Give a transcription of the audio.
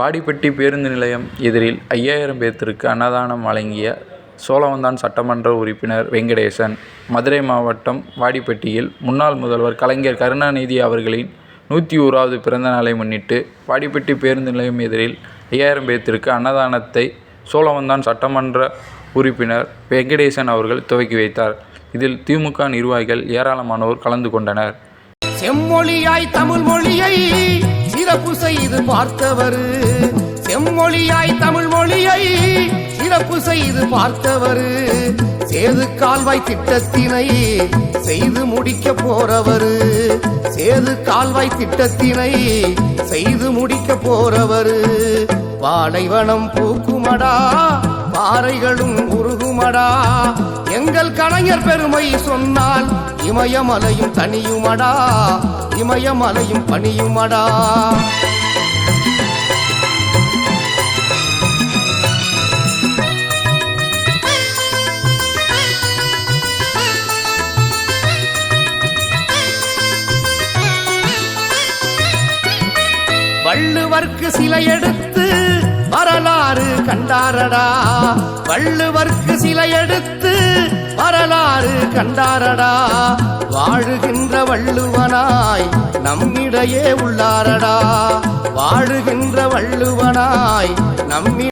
வாடிப்பட்டி பேருந்து நிலையம் எதிரில் ஐயாயிரம் பேர்த்திற்கு அன்னதானம் வழங்கிய சோழவந்தான் சட்டமன்ற உறுப்பினர் வெங்கடேசன். மதுரை மாவட்டம் வாடிப்பட்டியில் முன்னாள் முதல்வர் கலைஞர் கருணாநிதி அவர்களின் நூற்றி ஓராவது பிறந்த நாளை முன்னிட்டு வாடிப்பட்டி பேருந்து நிலையம் எதிரில் ஐயாயிரம் பேர்த்திற்கு அன்னதானத்தை சோழவந்தான் சட்டமன்ற உறுப்பினர் வெங்கடேசன் அவர்கள் துவக்கி வைத்தார். இதில் திமுக நிர்வாகிகள் ஏராளமானோர் கலந்து கொண்டனர். செம்மொழியாய் தமிழ் மொழியை சிறப்பு செய்து பார்த்தவர். செம்மொழியாய் தமிழ் மொழியை சிறப்பு செய்து பார்த்தவர். சேது கால்வாய் திட்டத்தினை செய்து முடிக்க போறவர். சேது கால்வாய் திட்டத்தினை செய்து முடிக்க போறவர். பாலைவனம் பூக்குமடா பாறைகளும் உருகுமடா. எங்கள் கலைஞர் பெருமை சொன்னால் இமயமலையும் தனியுமடா. இமயமலையும் பணியுமடா வள்ளுவர்க்கு சிலை எடுத்து கண்டாரடா. வள்ளுவர்க்கு சிலை எடுத்து வரலாறு கண்டாரடா. வாழுகின்ற வள்ளுவனாய் நம்மிடையே உள்ளாரடா. வாழுகின்ற வள்ளுவனாய் நம்மி